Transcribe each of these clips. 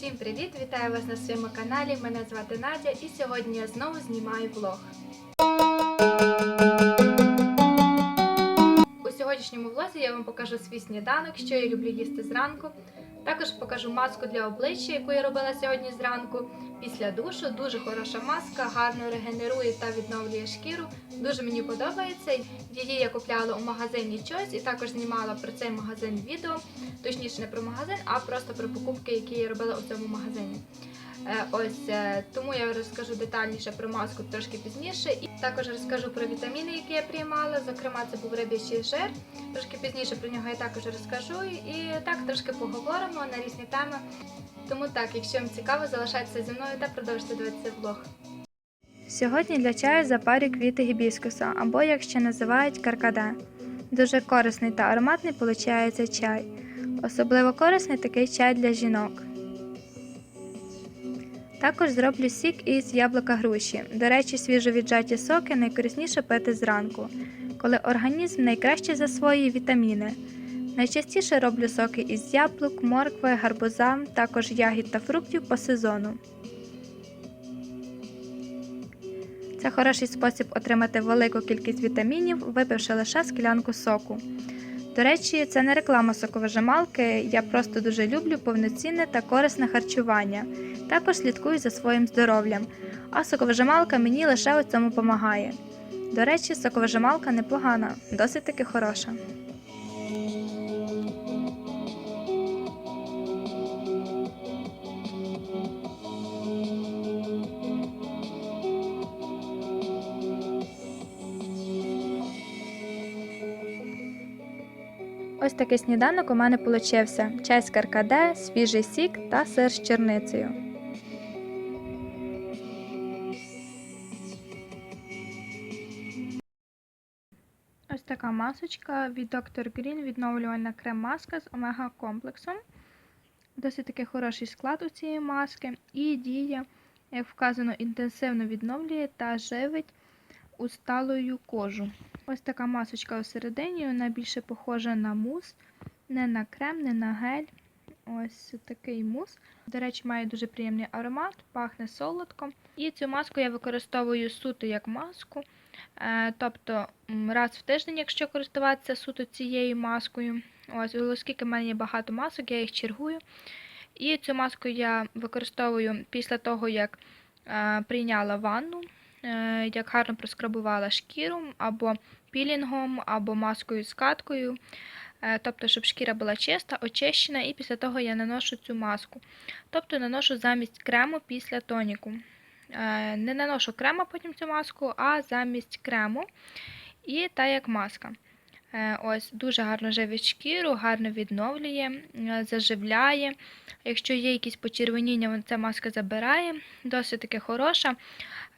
Всім привіт! Вітаю вас на своєму каналі. Мене звати Надя і сьогодні я знову знімаю влог. Сьогоднішньому влозі я вам покажу свій сніданок, що я люблю їсти зранку. Також покажу маску для обличчя, яку я робила сьогодні зранку. Після душу дуже хороша маска, гарно регенерує та відновлює шкіру. Дуже мені подобається. Її я купляла у магазині Choice і також знімала про цей магазин відео. Точніше, не про магазин, а просто про покупки, які я робила у цьому магазині. Е, Ось е, тому я розкажу детальніше про маску трошки пізніше, і також розкажу про вітаміни, які я приймала. Зокрема, це був риб'ячий жир. Трошки пізніше про нього я також розкажу. І так трошки поговоримо на різні теми. Тому так, якщо вам цікаво, залишайтеся зі мною та продовжуйте дивитися влог. Сьогодні для чаю запарю квіти гібіскуса, або як ще називають каркаде. Дуже корисний та ароматний виходить чай. Особливо корисний такий чай для жінок. Також зроблю сік із яблука груші. До речі, свіжовіджаті соки найкорисніше пити зранку, коли організм найкраще засвоює вітаміни. Найчастіше роблю соки із яблук, моркви, гарбуза, також ягід та фруктів по сезону. Це хороший спосіб отримати велику кількість вітамінів, випивши лише склянку соку. До речі, це не реклама соковижималки, я просто дуже люблю повноцінне та корисне харчування. Також слідкую за своїм здоров'ям, а соковижималка мені лише у цьому допомагає. До речі, соковижималка непогана, досить таки хороша. Ось такий сніданок у мене получився: чай з каркаде, свіжий сік та сир з черницею. Ось така масочка від Dr. Green відновлювальна крем-маска з омега комплексом. Досить таки хороший склад у цієї маски і діє, як вказано, інтенсивно відновлює та живить усталою кожу. Ось така масочка всередині, вона більше похожа на мус, не на крем, не на гель. Ось такий мус. До речі, має дуже приємний аромат, пахне солодко. І цю маску я використовую суто як маску. Е, Тобто раз в тиждень, якщо користуватися суто цією маскою. Ось, оскільки в мене є багато масок, я їх чергую. І цю маску я використовую після того, як е, прийняла ванну, е, як гарно проскрабувала шкіру або пілінгом, або маскою з каткою. Е, Тобто, щоб шкіра була чиста, очищена, і після того я наношу цю маску. Тобто наношу замість крему після тоніку. Е, Не наношу крема потім цю маску, а замість крему. І та як маска. Е, Ось Дуже гарно живить шкіру, гарно відновлює, е, заживляє. Якщо є якісь почервоніння, ця маска забирає. Досить таки хороша.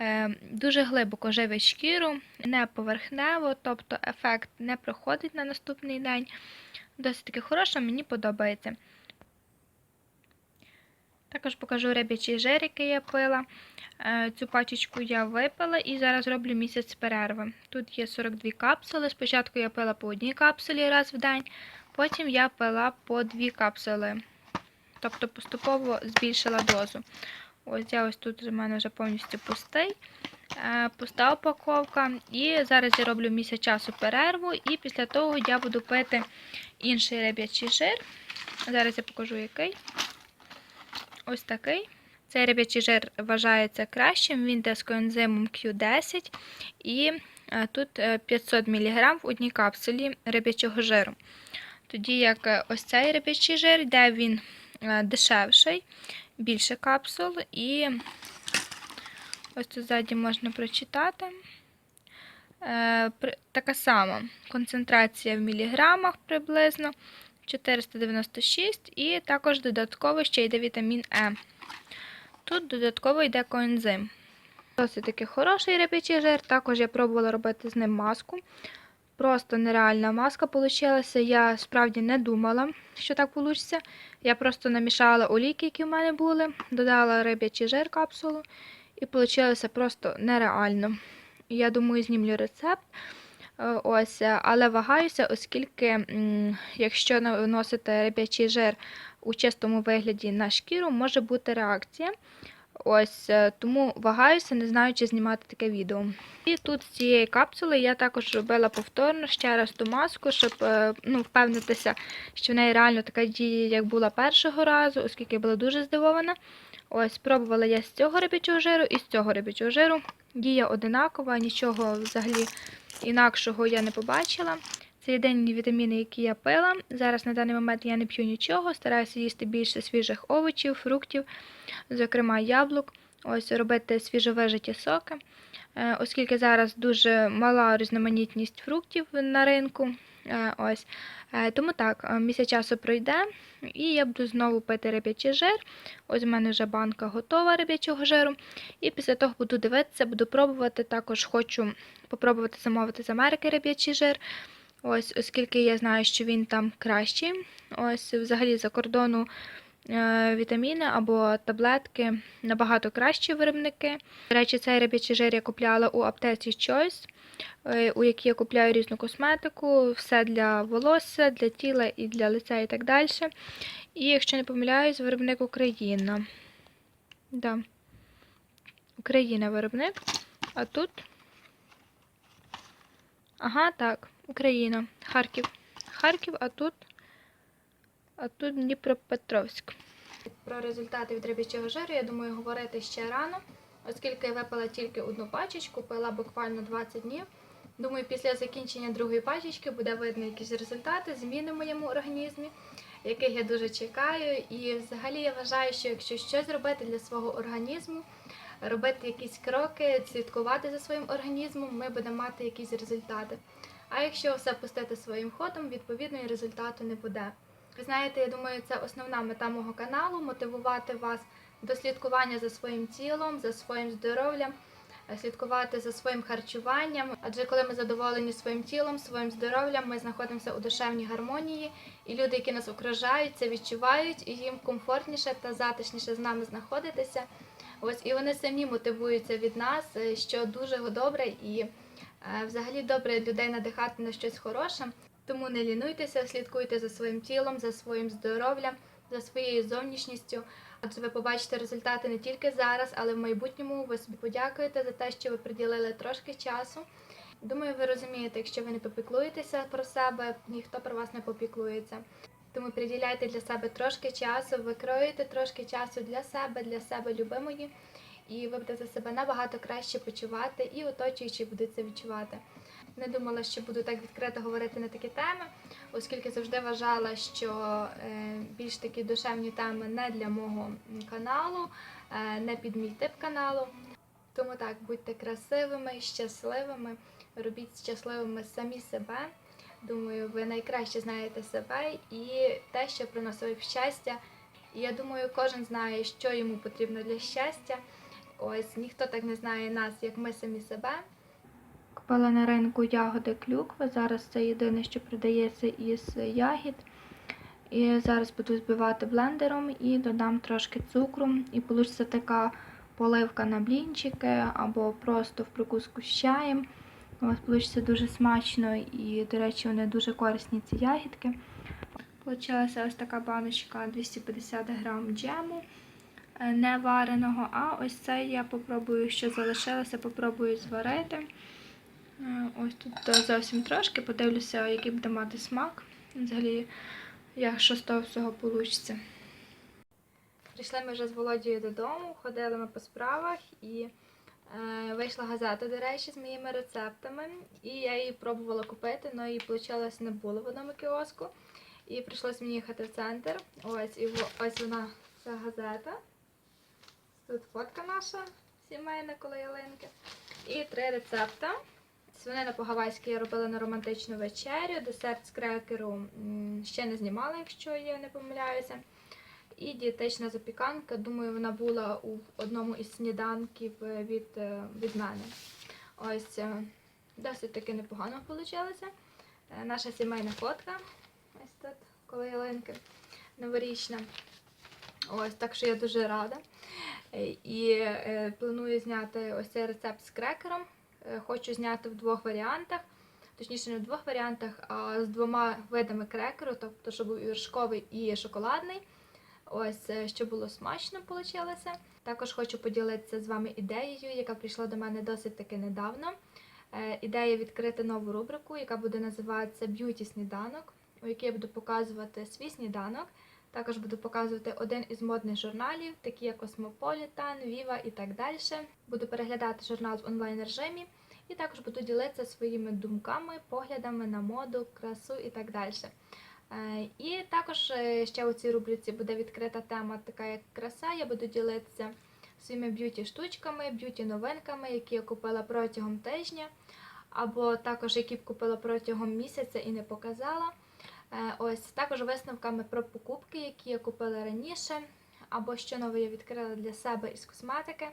Е, Дуже глибоко живить шкіру, не поверхнево, тобто ефект не проходить на наступний день. Досить таки хороша, мені подобається. Також покажу риб'ячий жир, який я пила. Е, Цю пачечку я випила і зараз роблю місяць перерви. Тут є 42 капсули. Спочатку я пила по одній капсулі раз в день, потім я пила по дві капсули. Тобто поступово збільшила дозу. Ось я ось тут у мене вже повністю пустий. е, Пуста упаковка. І зараз я роблю місяць часу перерву, і після того я буду пити інший риб'ячий жир. Зараз я покажу який. Ось такий. Цей риб'ячий жир вважається кращим, він йде з коензимом Q10 і е, тут е, 500 мг в одній капсулі риб'ячого жиру. Тоді як е, ось цей риб'ячий жир, йде він е, дешевший, більше капсул, і ось тут ззаді можна прочитати. Е, Така сама концентрація в міліграмах приблизно 496, і також додатково ще йде вітамін Е. Тут додатково йде коензим. Досить таки хороший риб'ячий жир. Також я пробувала робити з ним маску. Просто нереальна маска вийшла. Я справді не думала, що так вийде. Я просто намішала олійки, які в мене були, додала риб'ячий жир капсулу, і вийшло просто нереально. Я думаю, знімлю рецепт. Е, Ось, е, але вагаюся, оскільки, якщо наносити риб'ячий жир у чистому вигляді на шкіру, може бути реакція. Ось е, тому вагаюся, не знаю, чи знімати таке відео. І тут з цієї капсули я також робила повторно ще раз ту маску, щоб ну, впевнитися, що в неї реально така дія, як була першого разу, оскільки я була дуже здивована. Ось, пробувала я з цього рибячого жиру і з цього рибячого жиру. Дія одинакова, нічого взагалі інакшого я не побачила. Це єдині вітаміни, які я пила. Зараз на даний момент я не п'ю нічого, стараюся їсти більше свіжих овочів, фруктів, зокрема яблук. Ось робити свіжовижиті соки, Е, оскільки зараз дуже мала різноманітність фруктів на ринку. Е, Ось. Е, Тому так, е, місяць часу пройде, і я буду знову пити риб'ячий жир. Ось у мене вже банка готова риб'ячого жиру. І після того буду дивитися, буду пробувати. Також хочу попробувати замовити з Америки риб'ячий жир. Ось, оскільки я знаю, що він там кращий. Ось, взагалі, за кордону вітаміни або таблетки набагато кращі виробники. До речі, цей риб'ячий жир я купляла у аптеці Choice, у якій я купляю різну косметику, все для волосся, для тіла і для лиця і так далі. І якщо не помиляюсь, виробник Україна. Да. Україна виробник. А тут. Ага, так, Україна. Харків. Харків, а тут. А тут Дніпропетровськ. Про результати від риб'ячого жиру, я думаю, говорити ще рано, оскільки я випила тільки одну пачечку, пила буквально 20 днів. Думаю, після закінчення другої пачечки буде видно якісь результати, зміни в моєму організмі, яких я дуже чекаю. І взагалі я вважаю, що якщо щось робити для свого організму, робити якісь кроки, слідкувати за своїм організмом, ми будемо мати якісь результати. А якщо все пустити своїм ходом, відповідно і результату не буде. Ви знаєте, я думаю, це основна мета мого каналу мотивувати вас до слідкування за своїм тілом, за своїм здоров'ям, е, слідкувати за своїм харчуванням. Адже коли ми задоволені своїм тілом, своїм здоров'ям, ми знаходимося у душевній гармонії, і люди, які нас окружають, це відчувають, і їм комфортніше та затишніше з нами знаходитися. Ось і вони самі мотивуються від нас, е, що дуже добре і е, взагалі добре людей надихати на щось хороше. Тому не лінуйтеся, слідкуйте за своїм тілом, за своїм здоров'ям, за своєю зовнішністю. Адже ви побачите результати не тільки зараз, але в майбутньому ви собі подякуєте за те, що ви приділили трошки часу. Думаю, ви розумієте, якщо ви не попіклуєтеся про себе, ніхто про вас не попіклується. Тому приділяйте для себе трошки часу, викроюйте трошки часу для себе, для себе любимої, і ви будете себе набагато краще почувати, і оточуючі будуть це відчувати. Не думала, що буду так відкрито говорити на такі теми, оскільки завжди вважала, що е, більш такі душевні теми не для мого каналу, е, не під мій тип каналу. Тому так, будьте красивими, щасливими, робіть щасливими самі себе. Думаю, ви найкраще знаєте себе і те, що приносить щастя. І я думаю, кожен знає, що йому потрібно для щастя. Ось ніхто так не знає нас, як ми самі себе. Купила на ринку ягоди клюкви. Зараз це єдине, що продається із ягід. І зараз буду збивати блендером і додам трошки цукру. І вийде така поливка на блінчики або просто в прикуску з чаєм. Ось вийде дуже смачно і, до речі, вони дуже корисні ці ягідки. Получилася ось така баночка 250 грам джему е, не вареного. А ось це я попробую, що залишилося, попробую зварити. Е, Ось тут зовсім трошки, подивлюся, який буде мати смак. Взагалі, як що з того всього вийде. Прийшли ми вже з Володією додому, ходили ми по справах і е, вийшла газета, до речі, з моїми рецептами. І я її пробувала купити, але її вийшло не було в одному кіоску. І прийшлось мені їхати в центр. Ось і ось вона ця газета. Тут фотка наша сімейна коло ялинки. І три рецепта. Свинина по-гавайськи я робила на романтичну вечерю, десерт з крекеру ще не знімала, якщо я не помиляюся. І дієтична запіканка, думаю, вона була у одному із сніданків е, від, е, від мене. Ось е, досить таки непогано вийшло. Наша сімейна фотка. Ось тут, коло ялинки новорічна. Ось, так що я дуже рада. І планую зняти ось цей рецепт з крекером. Е, Хочу зняти в двох варіантах. точніше не в двох варіантах, а з двома видами крекеру, тобто, щоб був і вершковий і шоколадний. Ось, е, щоб було смачно вийшло. Також хочу поділитися з вами ідеєю, яка прийшла до мене досить таки недавно. Е, Ідея відкрити нову рубрику, яка буде називатися Б'юті сніданок, у якій я буду показувати свій сніданок. Також буду показувати один із модних журналів, такі як Cosmopolitan, Viva і так далі. Буду переглядати журнал в онлайн режимі і також буду ділитися своїми думками, поглядами на моду, красу і так далі. Е, І також е, ще у цій рубриці буде відкрита тема, така як краса. Я буду ділитися своїми б'юті штучками, б'юті новинками, які я купила протягом тижня, або також які б купила протягом місяця і не показала. Е, Ось також висновками про покупки, які я купила раніше, або що нове я відкрила для себе із косметики.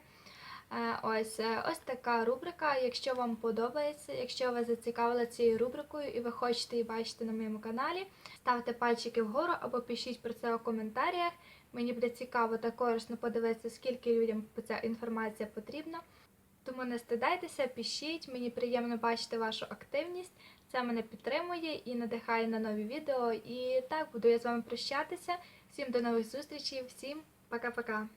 Е, Ось е, ось така рубрика. Якщо вам подобається, якщо ви зацікавили цією рубрикою і ви хочете її бачити на моєму каналі, ставте пальчики вгору або пишіть про це у коментарях. Мені буде цікаво та корисно подивитися, скільки людям ця інформація потрібна. Тому не стидайтеся, пишіть, мені приємно бачити вашу активність. Це мене підтримує і надихає на нові відео. І так буду я з вами прощатися. Всім до нових зустрічей, всім пока-пока.